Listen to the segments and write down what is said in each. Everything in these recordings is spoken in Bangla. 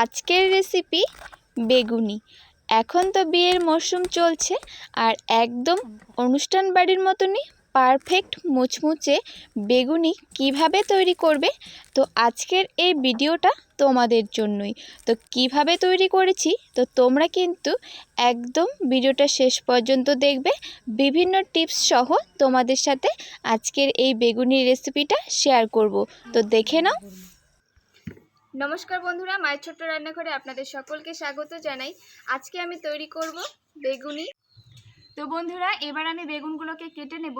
আজকের রেসিপি বেগুনি। এখন তো বিয়ের মরশুম চলছে আর একদম অনুষ্ঠান বাড়ির মতনই পারফেক্ট মুচমুচে বেগুনি কীভাবে তৈরি করবে? তো আজকের এই ভিডিওটা তোমাদের জন্যই। তো কীভাবে তৈরি করেছি? তো তোমরা কিন্তু একদম ভিডিওটা শেষ পর্যন্ত দেখবে। বিভিন্ন টিপস সহ তোমাদের সাথে আজকের এই বেগুনি রেসিপিটা শেয়ার করব। তো দেখে নাও। নমস্কার বন্ধুরা মায়ের ছোট্ট রান্নাঘরে আপনাদের সকলকে স্বাগত জানাই। আজকে আমি তৈরি করব বেগুনি। তো বন্ধুরা, এবার আমি বেগুনগুলোকে কেটে নেব।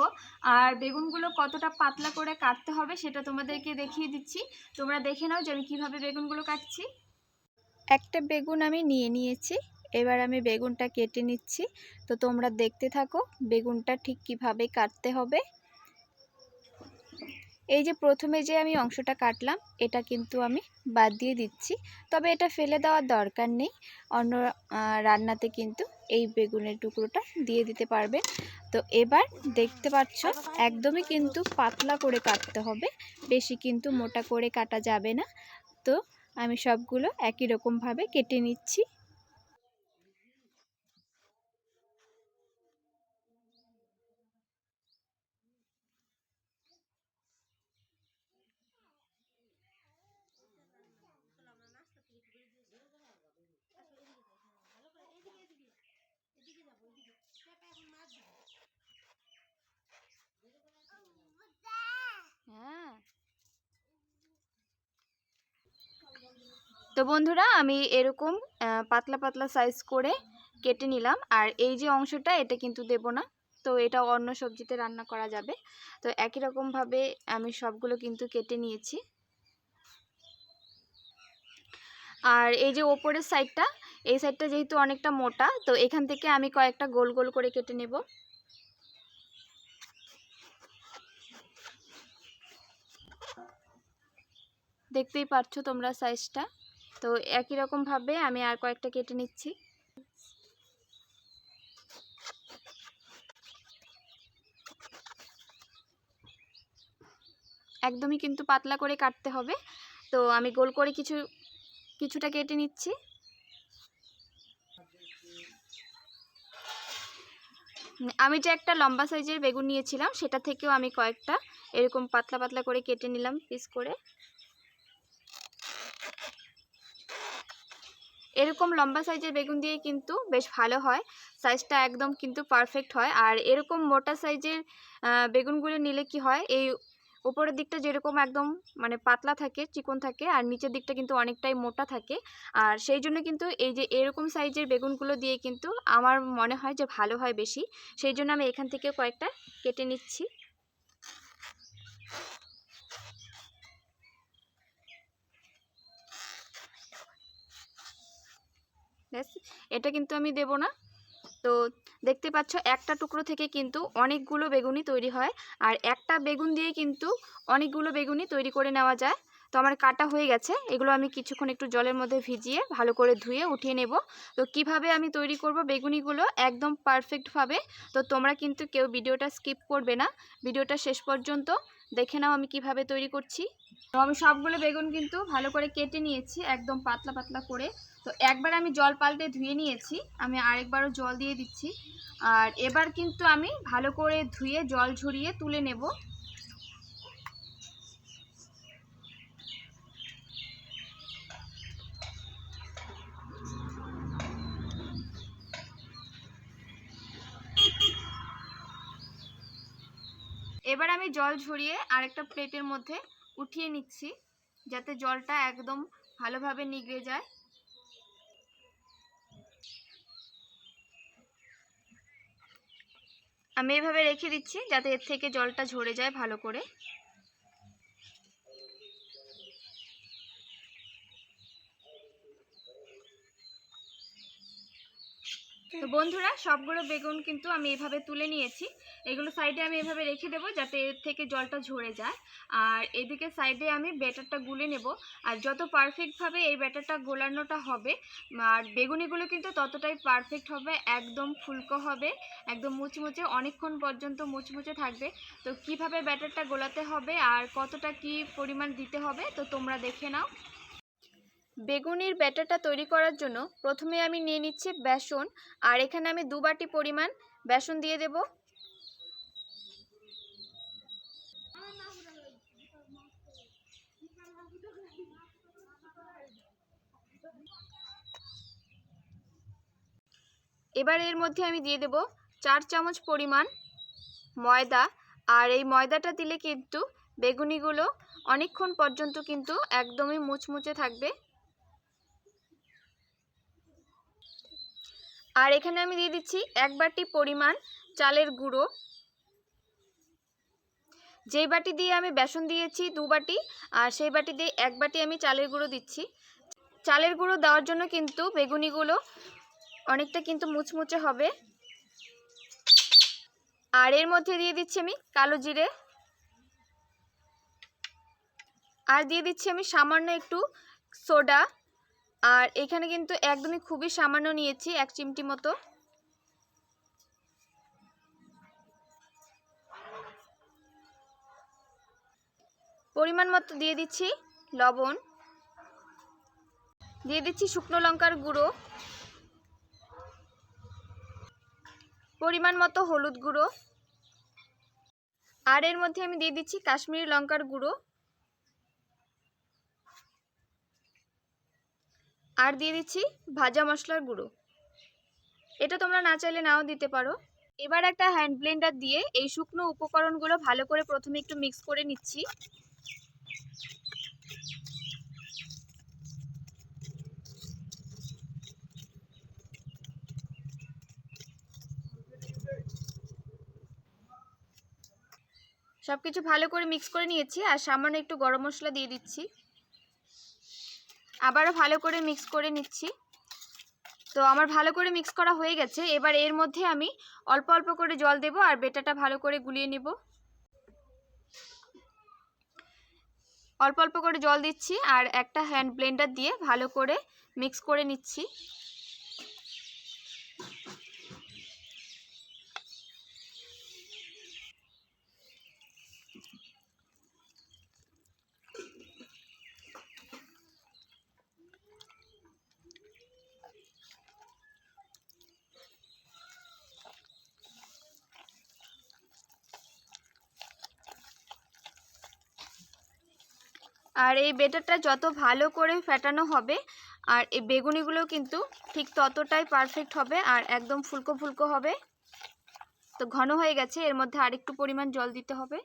আর বেগুনগুলো কতটা পাতলা করে কাটতে হবে সেটা তোমাদেরকে দেখিয়ে দিচ্ছি। তোমরা দেখে নাও যে আমি কীভাবে বেগুনগুলো কাটছি। একটা বেগুন আমি নিয়ে নিয়েছি। এবার আমি বেগুনটা কেটে নিচ্ছি। তো তোমরা দেখতে থাকো বেগুনটা ঠিক কীভাবে কাটতে হবে। এই যে প্রথমে যে আমি অংশটা কাটলাম, এটা কিন্তু আমি বাদ দিয়ে দিচ্ছি। তবে এটা ফেলে দেওয়ার দরকার নেই। অন্য রান্নাতে কিন্তু এই বেগুনের টুকরোটা দিয়ে দিতে পারবেন। তো এবার দেখতে পাচ্ছ, একদমই কিন্তু পাতলা করে কাটতে হবে। বেশি কিন্তু মোটা করে কাটা যাবে না। তো আমি সবগুলো একই রকমভাবে কেটে নিচ্ছি। তো বন্ধুরা, আমি এরকম পাতলা পাতলা সাইজ করে কেটে নিলাম। আর এই যে অংশটা, এটা কিন্তু দেব না। তো এটা অন্য সবজিতে রান্না করা যাবে। তো একই রকমভাবে আমি সবগুলো কিন্তু কেটে নিয়েছি। আর এই যে ওপরের সাইডটা এই সাইডটা যেহেতু অনেকটা মোটা, তো এখান থেকে আমি কয়েকটা গোল গোল করে কেটে নেব। দেখতেই পারছ তোমরা সাইজটা তো একই রকমভাবে আমি আর কয়েকটা কেটে নিচ্ছি। একদমই কিন্তু পাতলা করে কাটতে হবে। তো আমি গোল করে কিছু, কিছুটা কেটে নিচ্ছি। আমি যে একটা লম্বা সাইজের বেগুন নিয়েছিলাম, সেটা থেকেও আমি কয়েকটা এরকম পাতলা পাতলা করে কেটে নিলাম পিস করে। এরকম লম্বা সাইজের বেগুন দিয়ে কিন্তু বেশ ভালো হয়। সাইজটা একদম কিন্তু পারফেক্ট হয়। আর এরকম মোটা সাইজের বেগুনগুলো নিলে কি হয়, এই উপরের দিকটা যেরকম একদম মানে পাতলা থাকে, চিকন থাকে, আর নিচের দিকটা কিন্তু অনেকটাই মোটা থাকে। আর সেই জন্য কিন্তু এই যে এরকম সাইজের বেগুনগুলো দিয়ে কিন্তু আমার মনে হয় যে ভালো হয় বেশি। সেই জন্য আমি এখান থেকে কয়েকটা কেটে নিচ্ছি। ব্যাস এটা কিন্তু আমি দেব না। তো দেখতে পাচ্ছ, একটা টুকরো থেকে কিন্তু অনেকগুলো বেগুনি তৈরি হয়, আর একটা বেগুন দিয়ে কিন্তু অনেকগুলো বেগুনি তৈরি করে নেওয়া যায়। তো আমার কাটা হয়ে গেছে, এগুলো আমি কিছুক্ষণ একটু জলের মধ্যে ভিজিয়ে ভালো করে ধুয়ে উঠিয়ে নেব। তো কীভাবে আমি তৈরি করব বেগুনিগুলো? একদম পারফেক্টভাবে তো তোমরা কিন্তু কেউ ভিডিওটা স্কিপ করবে না। ভিডিওটা শেষ পর্যন্ত দেখে নাও আমি কীভাবে তৈরি করছি। তো আমি সবগুলো বেগুন কিন্তু ভালো করে কেটে নিয়েছি, একদম পাতলা পাতলা করে। তো একবার আমি জল পাল্টে ধুয়ে নিয়েছি, আমি আরেকবারও জল দিয়ে দিচ্ছি। আর এবার কিন্তু আমি ভালো করে ধুয়ে জল ঝরিয়ে তুলে নেব। এবার আমি জল ঝরিয়ে আরেকটা প্লেটের মধ্যে উঠিয়ে নিচ্ছি, যাতে জলটা একদম ভালোভাবে নিগড়ে যায়। আমি এভাবে রেখে দিচ্ছি, যাতে এর থেকে জলটা ঝরে যায় ভালো করে। তো বন্ধুরা, সবগুলো বেগুন কিন্তু আমি এভাবে তুলে নিয়েছি। এগুলো সাইডে আমি এভাবে রেখে দেবো যাতে এর থেকে জলটা ঝরে যায়। আর এদিকে সাইডে আমি ব্যাটারটা গুলে নেব। আর যত পারফেক্টভাবে এই ব্যাটারটা গোলানোটা হবে, আর বেগুনিগুলো কিন্তু ততটাই পারফেক্ট হবে, একদম ফুলকো হবে, একদম মুচমুচে, অনেকক্ষণ পর্যন্ত মুচমুচে থাকবে। তো কীভাবে ব্যাটারটা গোলাতে হবে আর কতটা কি পরিমাণ দিতে হবে, তো তোমরা দেখে নাও। বেগুনির ব্যাটারটা তৈরি করার জন্য প্রথমে আমি নিয়ে নিচ্ছি বেসন, আর এখানে আমি দু বাটি পরিমাণ বেসন দিয়ে দেব। এবার এর মধ্যে আমি দিয়ে দেব চার চামচ পরিমাণ ময়দা, আর এই ময়দাটা দিলে কিন্তু বেগুনিগুলো অনেকক্ষণ পর্যন্ত কিন্তু একদমই মুচমুচে থাকবে। আর এখানে আমি দিয়ে দিচ্ছি এক বাটি পরিমাণ চালের গুঁড়ো। যেই বাটি দিয়ে আমি বেসন দিয়েছি দু বাটি, আর সেই বাটি দিয়ে এক বাটি আমি চালের গুঁড়ো দিচ্ছি। চালের গুঁড়ো দেওয়ার জন্য কিন্তু বেগুনিগুলো অনেকটা কিন্তু মুচমুচে হবে। আর এর মধ্যে দিয়ে দিচ্ছি আমি কালো জিরে। আর দিয়ে দিচ্ছি আমি সামান্য একটু সোডা। আর এখানে কিন্তু একদমই খুবই সামান্য নিয়েছি, এক চিমটি মতো। পরিমাণ মতো দিয়ে দিচ্ছি লবণ। দিয়ে দিচ্ছি শুকনো লঙ্কার গুঁড়ো। পরিমাণ মতো হলুদ গুঁড়ো। আর এর মধ্যে আমি দিয়ে দিচ্ছি কাশ্মীরি লঙ্কার গুঁড়ো। আর দিয়ে দিচ্ছি ভাজা মশলার গুঁড়ো। এটা তোমরা না চাইলে নাও দিতে পারো। এবার একটা হ্যান্ড ব্লেন্ডার দিয়ে এই শুকনো উপকরণগুলো ভালো করে প্রথমে একটু মিক্স করে নিচ্ছি। সব কিছু ভালো করে মিক্স করে নিয়েছি আর সামান্য একটু গরম মশলা দিয়ে দিচ্ছি। আবারও ভালো করে মিক্স করে নিচ্ছি। তো আমার ভালো করে মিক্স করা হয়ে গেছে। এবার এর মধ্যে আমি অল্প অল্প করে জল দেব আর বেটাটা ভালো করে গুলিয়ে নেব। অল্প অল্প করে জল দিচ্ছি আর একটা হ্যান্ড ব্লেন্ডার দিয়ে ভালো করে মিক্স করে নিচ্ছি। আর এই বেটারটা যত ভালো করে ফেটানো হবে, আর এই বেগুনিগুলো কিন্তু ঠিক ততটাই পারফেক্ট হবে আর একদম ফুলকো ফুলকো হবে। তো ঘন হয়ে গেছে, এর মধ্যে আরেকটু পরিমাণ জল দিতে হবে।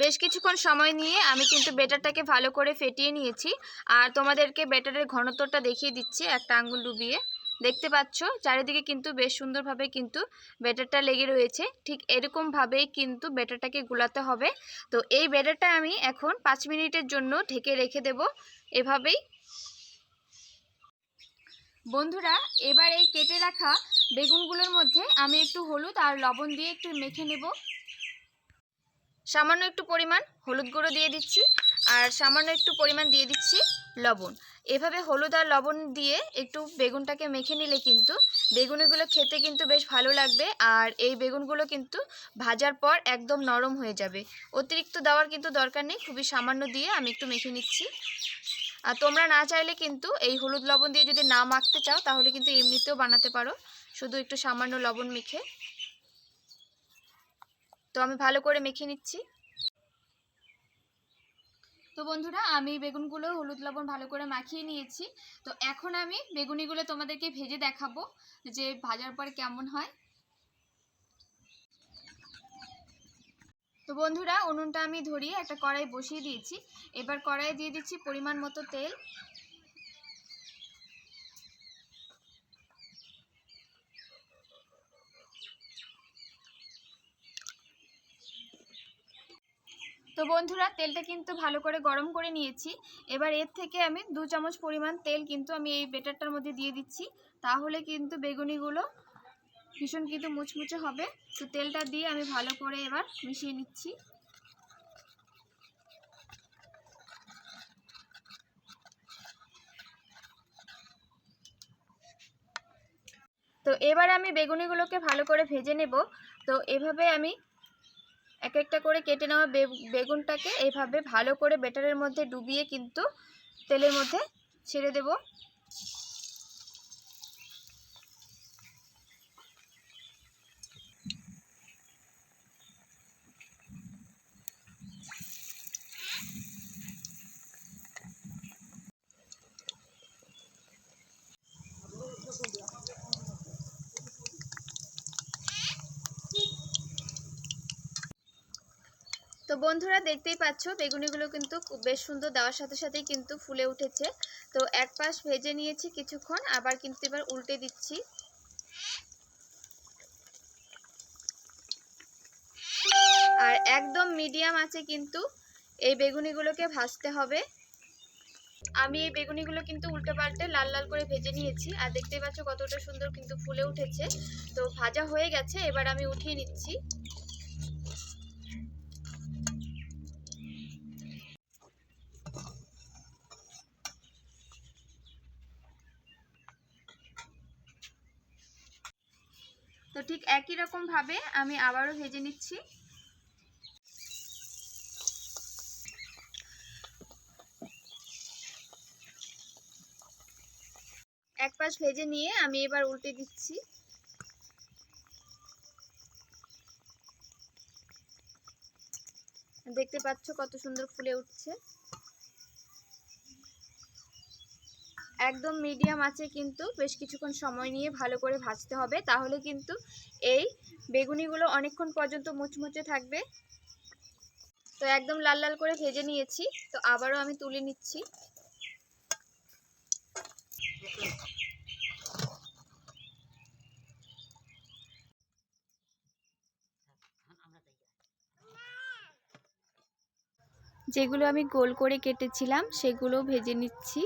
বেশ কিছুক্ষণ সময় নিয়ে আমি কিন্তু বেটারটাকে ভালো করে ফেটিয়ে নিয়েছি। আর তোমাদেরকে বেটারের ঘনত্বটা দেখিয়ে দিচ্ছি একটা আঙ্গুল ডুবিয়ে। দেখতে পাচ্ছ? চারিদিকে কিন্তু বেশ সুন্দরভাবে কিন্তু বেটারটা লেগে রয়েছে। ঠিক এরকমভাবেই কিন্তু বেটারটাকে গুলাতে হবে। তো এই বেটারটা আমি এখন পাঁচ মিনিটের জন্য ঢেকে রেখে দেব। এভাবেই। বন্ধুরা, এবার এই কেটে রাখা বেগুনগুলোর মধ্যে আমি একটু হলুদ আর লবণ দিয়ে একটু মেখে নেব। সামান্য একটু পরিমাণ হলুদ গুঁড়ো দিয়ে দিচ্ছি আর সামান্য একটু পরিমাণ দিয়ে দিচ্ছি লবণ। এভাবে হলুদ আর লবণ দিয়ে একটু বেগুনটাকে মেখে নিলে কিন্তু বেগুনগুলো খেতে কিন্তু বেশ ভালো লাগবে আর এই বেগুনগুলো কিন্তু ভাজার পর একদম নরম হয়ে যাবে। অতিরিক্ত দেওয়ার কিন্তু দরকার নেই, খুবই সামান্য দিয়ে আমি একটু মেখে নিচ্ছি। আর তোমরা না চাইলে কিন্তু এই হলুদ লবণ দিয়ে যদি না মাখতে চাও তাহলে কিন্তু এমনিতেও বানাতে পারো। শুধু একটু সামান্য লবণ মেখে। আমি ভালো করে মেখে নিচ্ছি। তো বন্ধুরা, আমি বেগুনগুলো হলুদ লবণ ভালো করে মাখিয়ে নিয়েছি। তো এখন আমি বেগুনিগুলো তোমাদেরকে ভেজে দেখাবো যে ভাজার পর কেমন হয়। তো বন্ধুরা, উনুনটা আমি ধরিয়ে একটা কড়াই বসিয়ে দিয়েছি। এবার কড়াইয়ে দিয়ে দিচ্ছি পরিমাণ মতো তেল। তো বন্ধুরা, তেলটা কিন্তু ভালো করে গরম করে নিয়েছি। এবার এর থেকে আমি দু চামচ পরিমাণ তেল কিন্তু আমি এই বেটারটার মধ্যে দিয়ে দিচ্ছি। তাহলে কিন্তু বেগুনিগুলো ভীষণ কিন্তু মুচমুচে হবে। তো তেলটা দিয়ে আমি ভালো করে এবার মিশিয়ে নিচ্ছি। তো এবার আমি বেগুনিগুলোকে ভালো করে ভেজে নেব। তো এভাবে আমি এক একটা করে কেটে নেওয়া বেগুনটাকে এভাবে ভালো করে বেটারের মধ্যে ডুবিয়ে কিন্তু তেলের মধ্যে ছেড়ে দেব। বন্ধুরা দেখতেই পাচ্ছ, বেগুনিগুলো কিন্তু বেশ সুন্দর দেওয়ার সাথে সাথেই কিন্তু ফুলে উঠেছে। তো এক পাশ ভেজে নিয়েছি কিছুক্ষণ, আবার কিন্তু এবার উল্টে দিচ্ছি। আর একদম মিডিয়াম আছে কিন্তু এই বেগুনিগুলোকে ভাজতে হবে। আমি এই বেগুনিগুলো কিন্তু উল্টে পাল্টে লাল লাল করে ভেজে নিয়েছি, আর দেখতেই পাচ্ছ কতটা সুন্দর কিন্তু ফুলে উঠেছে। তো ভাজা হয়ে গেছে, এবার আমি উঠিয়ে নিচ্ছি। তো ঠিক একই রকম ভাবে আমি আবারও ভেজে নিচ্ছি। এক পাশ ভেজে নিয়ে আমি এবার উল্টে দিচ্ছি। দেখতে পাচ্ছ কত সুন্দর ফুলে উঠছে। একদম মিডিয়াম আছে কিন্তু বেশ কিছুক্ষণ সময় নিয়ে ভালো করে ভাজতে হবে। তাহলে কিন্তু এই বেগুনিগুলো অনেকক্ষণ পর্যন্ত মুচমুচে থাকবে। তো একদম লাল লাল করে ভেজে নিয়েছি। তো আবারও আমি তুলে নিচ্ছি। যেগুলো আমি গোল করে কেটেছিলাম সেগুলো ভেজে নিচ্ছি।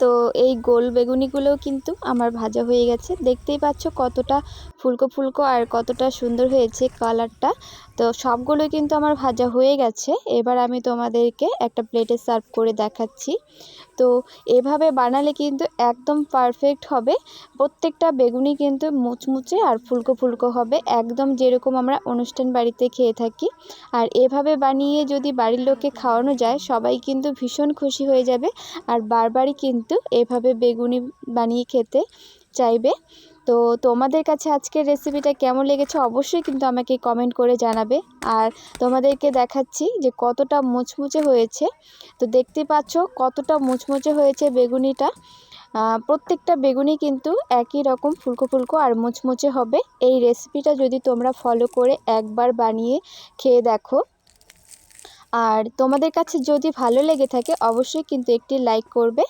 তো এই গোল বেগুনিগুলোও কিন্তু আমার ভাজা হয়ে গেছে। দেখতেই পাচ্ছ কতটা ফুলকো ফুলকো আর কতটা সুন্দর হয়েছে কালারটা। তো সবগুলো কিন্তু আমার ভাজা হয়ে গেছে। এবার আমি তোমাদেরকে একটা প্লেটে সার্ভ করে দেখাচ্ছি। তো এভাবে বানালে কিন্তু একদম পারফেক্ট হবে। প্রত্যেকটা বেগুনি কিন্তু মুচমুচে আর ফুলকো ফুলকো হবে। একদম যেরকম আমরা অনুষ্ঠান বাড়িতে খেয়ে থাকি। আর এভাবে বানিয়ে যদি বাড়ির লোককে খাওয়ানো যায়, সবাই কিন্তু ভীষণ খুশি হয়ে যাবে। আর বারবারই কিন্তু এভাবে বেগুনি বানিয়ে খেতে চাইবে। তো তোমাদের কাছে আজকের রেসিপিটা কেমন লেগেছে অবশ্যই কিন্তু আমাকে কমেন্ট করে জানাবে। আর তোমাদেরকে দেখাচ্ছি যে কতটা মুচমুচে হয়েছে। তো দেখতে পাচ্ছ কতটা মুচমুচে হয়েছে বেগুনিটা। প্রত্যেকটা বেগুনি কিন্তু একই রকম ফুলকো ফুলকো আর মুচমুচে হবে। এই রেসিপিটা যদি তোমরা ফলো করে একবার বানিয়ে খেয়ে দেখো। আর তোমাদের কাছে যদি ভালো লেগে থাকে অবশ্যই কিন্তু একটি লাইক করবে।